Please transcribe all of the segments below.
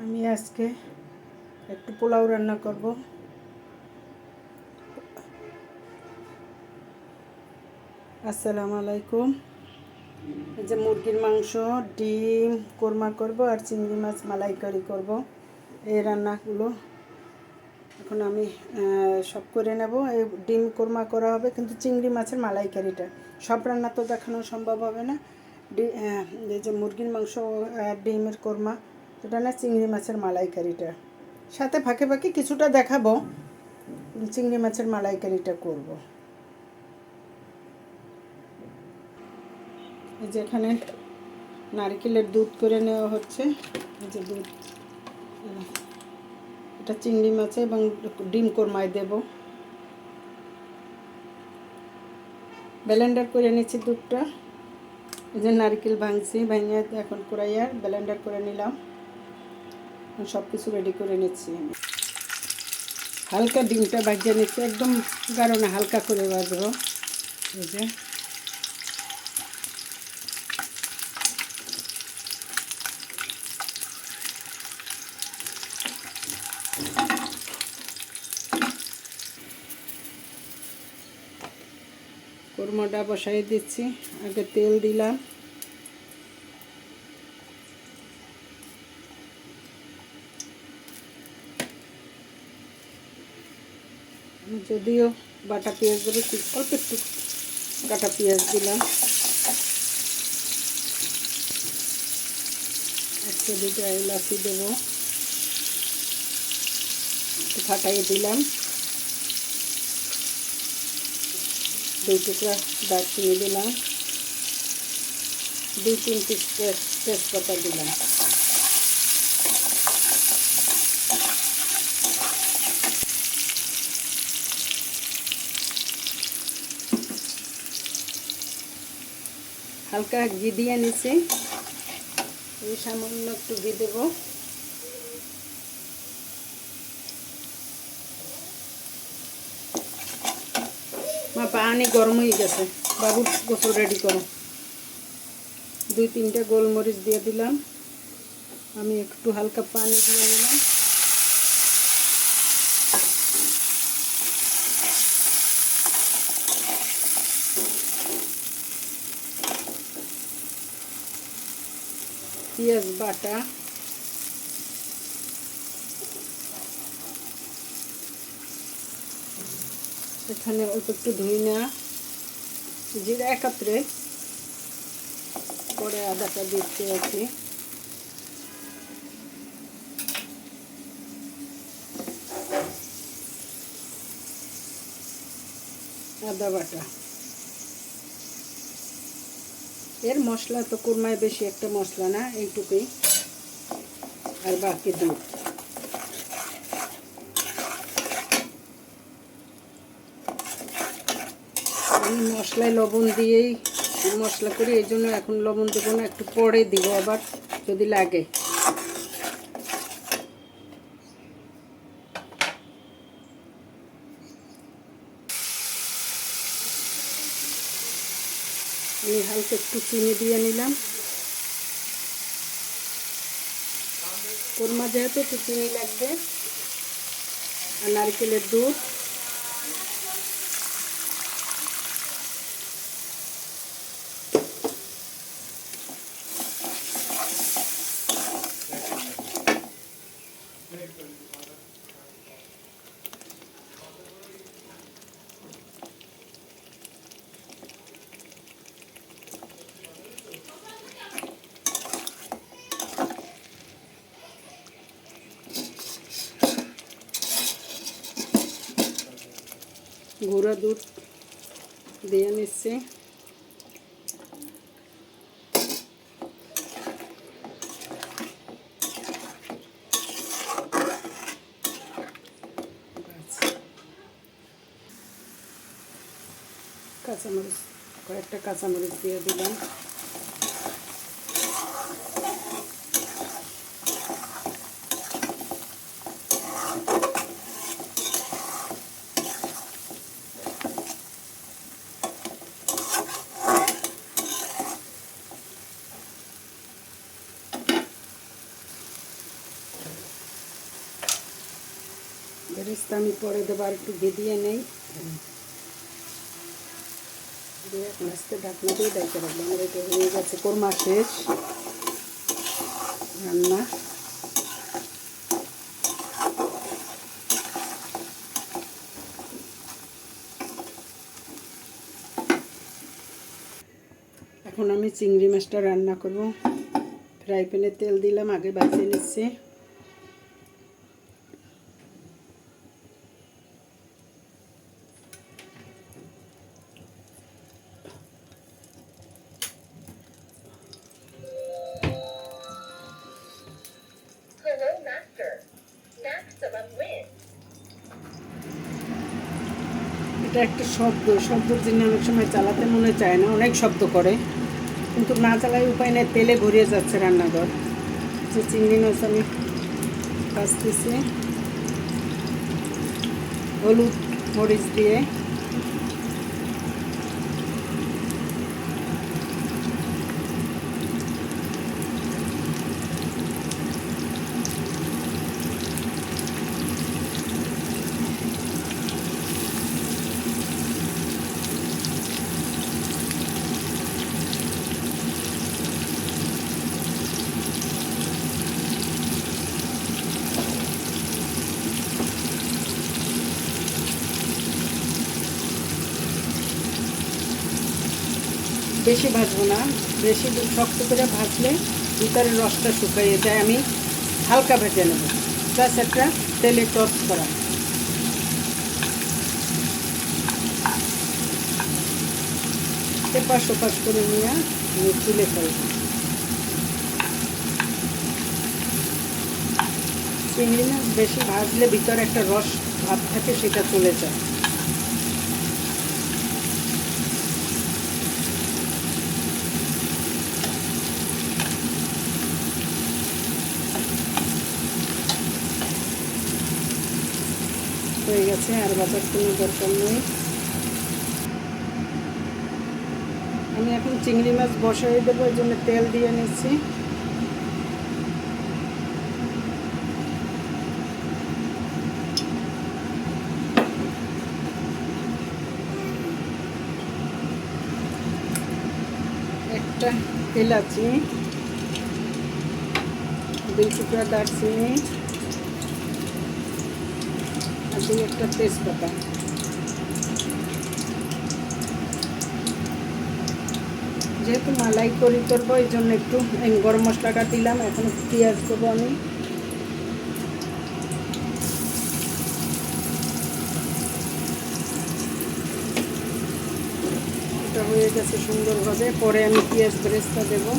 আমি আজকে একটু পোলাও রান্না করব। আসসালামু আলাইকুম। এই যে মুরগির মাংস, ডিম, কোরমা করব আর চিংড়ি মাছ মালাইকারি করব। এই রান্নাগুলো এখন আমি সব করে নেব। এই ডিম, কোরমা করা হবে, কিন্তু চিংড়ি মাছের মালাইকারিটা। সব রান্না তো দেখানো সম্ভব হবে না। ডি- এই যে মুরগির মাংস ডিমের কোরমা এটা না চিংড়ি মাছের মালাইকারিটা। সাথে ফাঁকে ফাঁকে কিছুটা দেখাবো, চিংড়ি মাছের মালাইকারিটা করব। এই যে এখানে নারকেলের দুধ করে নেওয়া হচ্ছে। এই যে দুধ। এটা চিংড়ি মাছে এবং ডিম কোরমায় দেব। ব্লেন্ডার করে নিচ্ছি দুধটা। এই যে নারকেল ভাঙছি, ভাঙিয়ে এখন কড়াইয়া ব্লেন্ডার করে নিলাম। সব কিছু রেডি করে নিচ্ছি আমি। হালকা ডিমটা বাজিয়ে নিচ্ছি, একদম না, হালকা করে বাজবো এই যে। কোরমাটা বসাই দিচ্ছি, আগে তেল দিলাম। যদিও বাটা পেঁয়াজ দেবো খুব অল্প একটু কাটা পেঁয়াজ দিলাম। একটা দুটো এলাচি দেবো। একটু ফাটাইয়ে দিলাম। দুই টুকরা দারচিনি দিলাম। দুই তিন পিস তেজ- তেজপাতা দিলাম। হালকা ঘি দিয়ে এই সামান্য একটু ঘি দেবো। পানি গরম হয়ে গেছে। বাবু গোসল রেডি করো। দুই তিনটা গোলমরিচ দিয়ে দিলাম। আমি একটু হালকা পানি দিয়ে নিলাম পেঁয়াজ বাটা। এখানে অল্প একটু ধুই ধুইনা জিরা একাত্রে। পরে আদাটা আর কি। আদা বাটা। এর মশলা তো কুরমায় বেশি একটা মশলা না, এইটুকুই। আর বাকি দুধ। আমি মশলায় লবণ দিয়েই মশলা করি, এই জন্য এখন লবণ দেবো না, একটু পরে দিব আবার, যদি লাগে। আমি হালকা একটু চিনি দিয়ে নিলাম। কোরমা যেহেতু একটু চিনি লাগবে। আর নারকেলের দুধ। গুঁড়া দুধ দিয়ে নিচ্ছি কাঁচামরিচ কয়েকটা কাঁচামরিচ দিয়ে দিলাম পরে দেবো আর একটু ঘি দিয়ে নেই। দিয়ে আজকে ঢাকনা দিয়ে দেখতে পারব আমার এটা হয়ে গেছে কোরমা শেষ। রান্না। এখন আমি চিংড়ি মাছটা রান্না করব। ফ্রাই প্যানে তেল দিলাম, আগে বাজিয়ে নিচ্ছি। এটা একটা শব্দ শব্দের জন্য অনেক সময় চালাতে মনে চায় না, অনেক শব্দ করে। কিন্তু না চালাই উপায় নেই, তেলে ভরিয়ে যাচ্ছে রান্নাঘর। যে চিংড়ি মাছ আমি কাচতেছি হলুদ মরিচ দিয়ে। বেশি ভাজবো না, বেশি শক্ত করে ভাজলে ভিতরের রসটা শুকাইয়ে যায়। আমি হালকা ভেজে নেব। জাস্ট একটা তেলে টস করা। এপাশ ওপাশ করে নিয়ে আমি তুলে ফেলব। চিংড়ি মাছ বেশি ভাজলে ভিতরে একটা রস ভাব থাকে, সেটা চলে যায়। গেছে, আর বাজার কোনো দরকার নেই। আমি এখন চিংড়ি মাছ বসাই দেবো, এই জন্য তেল দিয়ে নিচ্ছি। একটা এলাচি, দুই টুকরা দারচিনি একটা তেজপাতা যেহেতু মালাই করি করব, এই জন্য একটু গরম মশলাটা দিলাম, এখন পেঁয়াজ দেবো আমি। এটা হয়ে গেছে সুন্দরভাবে, পরে আমি পেঁয়াজ বেরেস্তা দেবো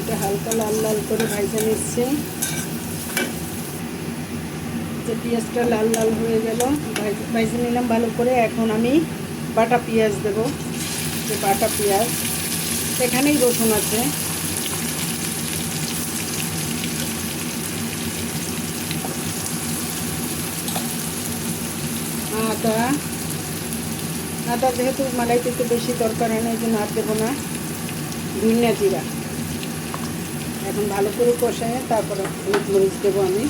এটা হালকা লাল করে ভাজা নিচ্ছি। যে পেঁয়াজটা লাল লাল হয়ে গেল, ভাজে নিলাম ভালো করে। এখন আমি বাটা পেঁয়াজ দেব, যে বাটা পেঁয়াজ। এখানেই রসুন আছে। আদা। আদা যেহেতু মালাইতে একটু বেশি দরকার হয় না, এই জন্য আর দেবো না। ধনিয়া জিরা। এখন ভালো করে কষায় তারপরে হলুদ মরিচ দেবো আমি।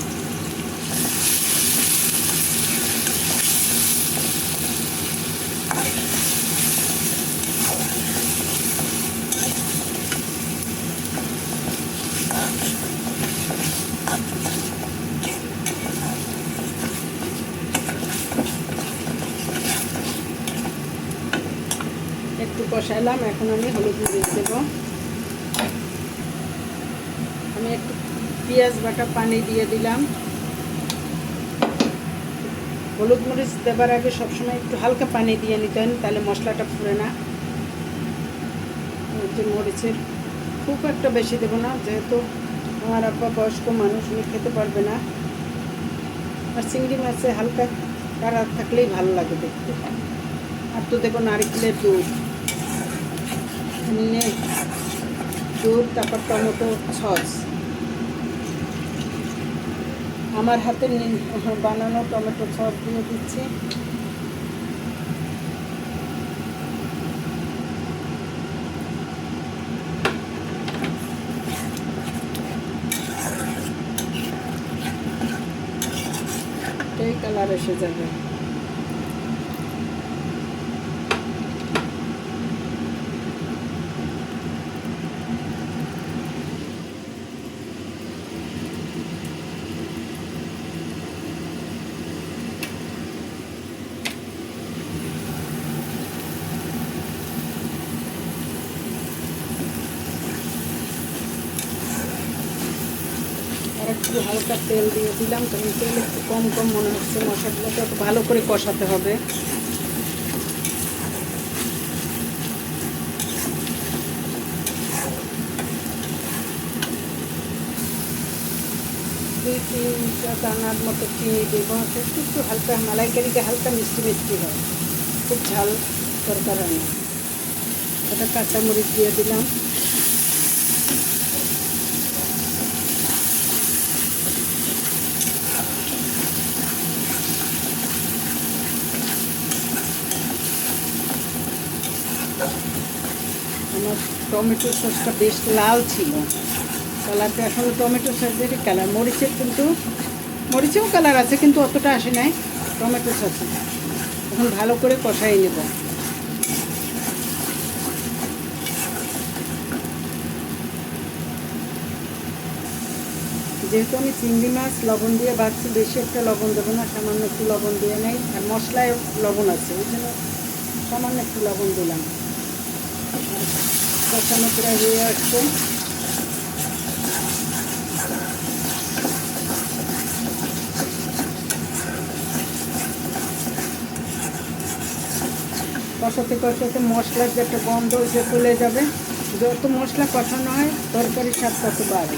একটু কষাইলাম, এখন আমি হলুদ মরিচ দেবো আমি একটু পেঁয়াজ বাটা পানি দিয়ে দিলাম। হলুদ মরিচ দেবার আগে সবসময় একটু হালকা পানি দিয়ে নিতেন তাহলে মশলাটা পুড়ে না। যে মরিচের খুব একটা বেশি দেবো না, যেহেতু আমার আব্বা বয়স্ক মানুষ, উনি খেতে পারবে না। আর চিংড়ি মাছে হালকা কারা থাকলেই ভালো লাগে দেখতে। আর তো দেবো নারিকেলের দুধ। নিয়ে দুধ, তারপর টমেটো সস। আমার হাতে বানানো টমেটো সস দিয়ে দিচ্ছি। এই কালার এসে যাবে আর একটু হালকা তেল দিয়ে দিলাম কারণ তেল একটু কম কম মনে হচ্ছে, মশলাগুলোকে ভালো করে কষাতে হবে। দুই তিনটা দানার মতো চিনি দেবো একটু হালকা, মালাইকারিতে হালকা মিষ্টি মিষ্টি হয়। খুব ঝাল দরকার হয়। না একটা কাঁচামরিচ দিয়ে দিলাম আমার টমেটো সসটা বেশ লাল ছিল। কালারটা এখন টমেটো সসেরই কালার। মরিচের কিন্তু মরিচেও কালার আছে, কিন্তু অতটা আসে নাই টমেটো সসে। এখন ভালো করে কষাই নেব। যেহেতু আমি চিংড়ি মাছ লবণ দিয়ে বাড়ছি, বেশি একটা লবণ দেবো না, সামান্য একটু লবণ দিয়ে নেই। আর মশলায় লবণ আছে, ওই জন্য সামান্য একটু লবণ দিলাম। কষানো প্রায় হয়ে আসছে। কষাতে কষাতে মশলার যে একটা গন্ধ ওইটা চলে যাবে, যত মশলা কষানো হয়, তরকারির স্বাদ তত বাড়ে।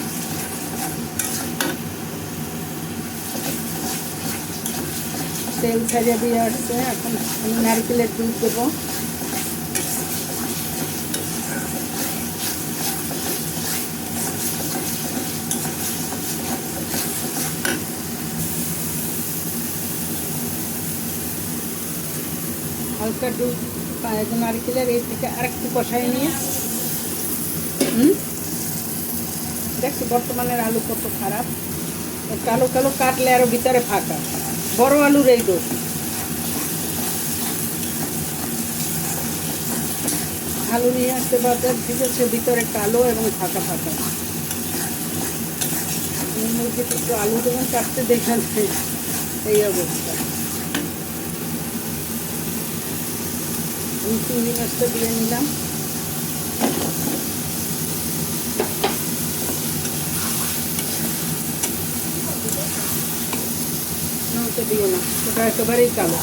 তেল ছাড়িয়ে দিয়ে আসছে, এখন আমি নারকেলের দুধ দেবো। হালকা নারকেলের এই থেকে আরেকটু কষাই নিয়ে। হুম? দেখছি বর্তমানের আলু কত খারাপ। কালো কালো কাটলে আরও ভিতরে ফাঁকা। বড় আলুর এই দোষ আলু নিয়ে আসতে বাজার থেকে সে ভিতরে কালো এবং ফাঁকা ফাঁকা। মুরগিতে একটু আলু যখন কাটতে দেখেন এই অবস্থা। আমি চিংড়ি মাছটা দিয়ে নিলাম। না ওটা দিও না ওটা একেবারেই কালো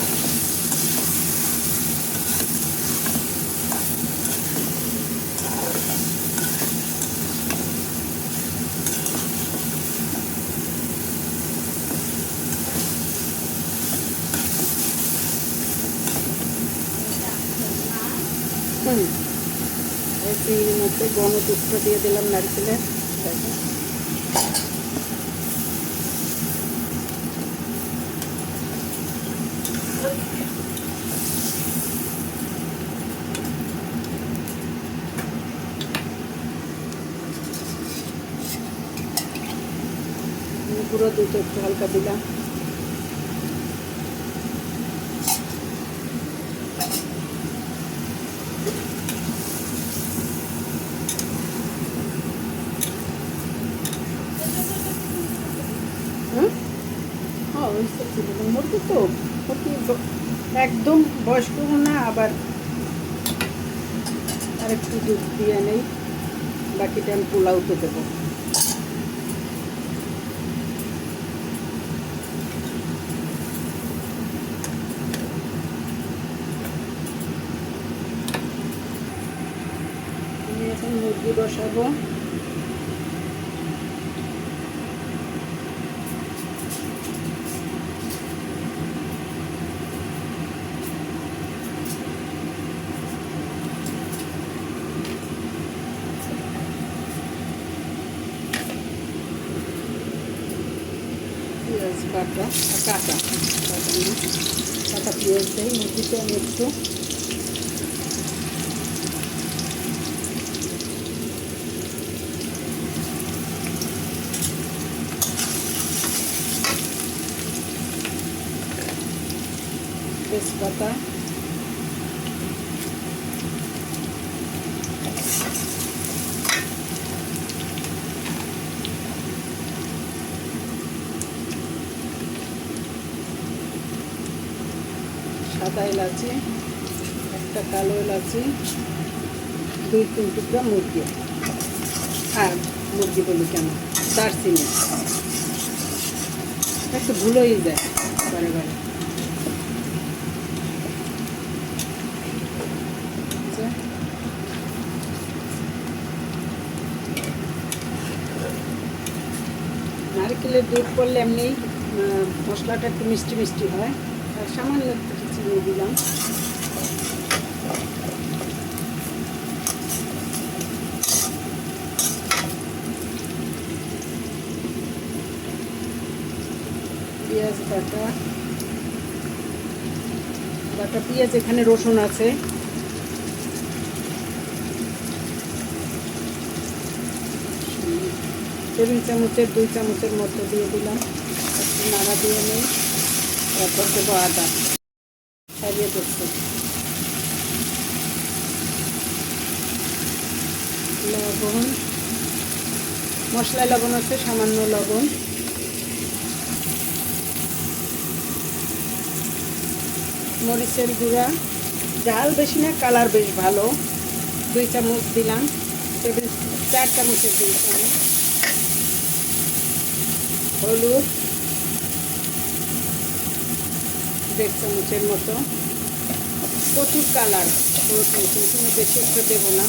হুম চিংড়ি মাছে গণটুকটা দিয়ে দিলাম নারকেলের দেখো। পুরো দুধ একটু হালকা দিলাম হুম হ্যাঁ ওই সব ছিল মুরগি তো মুরগি ব- একদম বয়স্ক না আবার আর একটু দুধ দিয়ে নেই বাকিটা আমি পোলাওতে দেবো। এখন মুরগি বসাবো। আর কাঁচা। কাঁচা পেঁয়াজ দেয় মুরগিতে আমি একটু। তেজপাতা। সাদা এলাচি, একটা কালো এলাচি, দুই, তিন টুকরা মুরগি। আর মুরগি বলি কেন? দারচিনি। একটু ভুলোই যায় বারে বারে নারকেলের দুধ পড়লে এমনি মশলাটা একটু মিষ্টি মিষ্টি হয়। আর সামান্য একটু চিনি দিলাম। পেঁয়াজ, বাটা। বাটা, পেঁয়াজ, এখানে রসুন আছে। টেবিল চামচের, দুই চামচের মতো দিয়ে দিলাম। একটু নাড়া দিয়ে নেই। তারপর দেবো আদা। ছাড়িয়ে করতে লবণ। মশলায় লবণ আছে, সামান্য লবণ। মরিচের গুঁড়া। ঝাল বেশি না, কালার বেশ ভালো। দুই চামচ দিলাম। টেবিল চার চামচের দুই হলুদ। দেড় চামচের মতো। প্রচুর কালার। কিন্তু বেশি একটু দেবো না।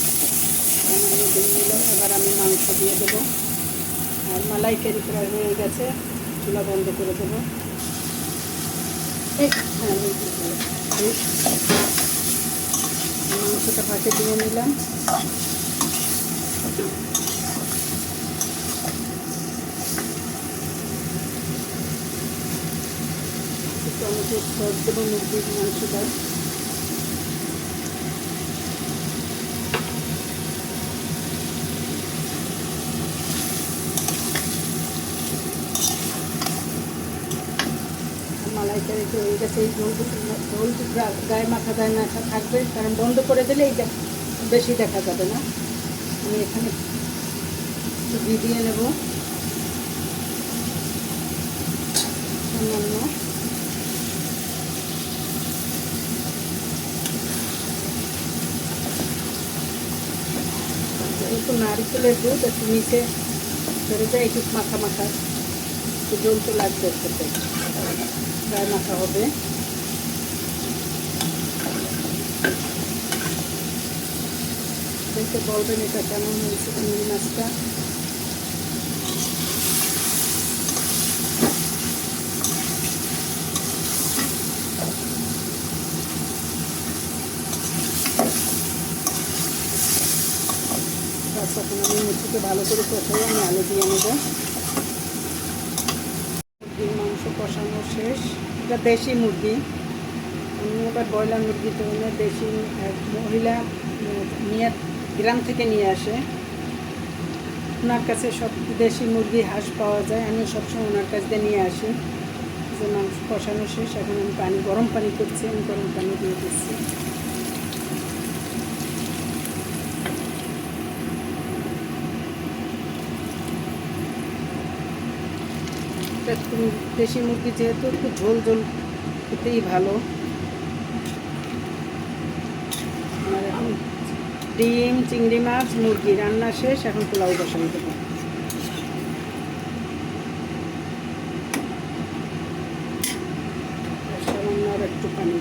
সামান্য দিয়ে নিলাম এবার আমি মাংস দিয়ে দেবো। আর মালাইকারি প্রায় হয়ে গেছে চুলা বন্ধ করে দেবো। হ্যাঁ, মাংসটা পাশে দিয়ে নিলাম। টমেটোর সস দেবো মুরগির মাংসটা। গেছে এই গায়ে মাথা গায়ে মাথা থাকবে, কারণ বন্ধ করে দিলে এই বেশি দেখা যাবে না। আমি এখানে দিয়ে নেব। সামান্য। একটু নারিকেলের দুধ একটু নিচে ধরে যায়, একটু মাখা মাখা। একটু তো লাগবে গায়ে মাখা হবে দেখতে বলবেন এটা কেমন হয়েছে চিংড়ি মাছটা। ভালো করে কষাই আমি আলু দিয়ে নেব মুরগির মাংস কষানো শেষ। এটা দেশি মুরগি। এবার ব্রয়লার মুরগি তো দেশি মহিলা, নিয়ে, গ্রাম থেকে নিয়ে আসে। ওনার কাছে সব দেশি মুরগি, হাঁস পাওয়া যায়। আমি সবসময় ওনার কাছ দিয়ে নিয়ে আসি। যে মাংস কষানো শেষ। এখন আমি পানি, গরম পানি করছি। আমি গরম পানি দিয়ে দিচ্ছি। এটা দেশি মুরগি যেহেতু একটু ঝোল ঝোল খেতেই ভালো। ডিম, চিংড়ি মাছ, মুরগি রান্না শেষ, এখন পোলাও বসাই দেবো। সামান্য একটু পানি।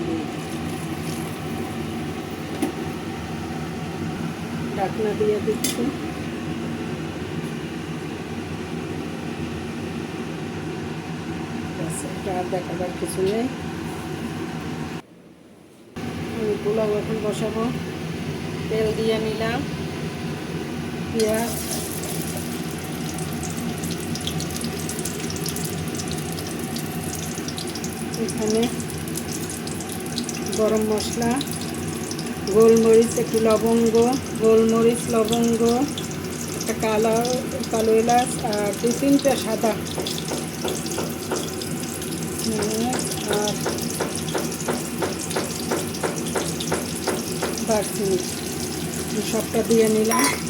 ঢাকনা দিয়ে দিচ্ছি ব্যাস, এটা আর দেখাবার কিছু নেই। পোলাও এখন বসাবো। তেল দিয়ে নিলাম। পেঁয়াজ। এখানে গরম মশলা, গোলমরিচ, একটু লবঙ্গ, গোলমরিচ, লবঙ্গ, একটা কালো কালো এলাচ আর দু তিনটা সাদা মরিচ আর দারচিনি সবটা দিয়ে নিলাম।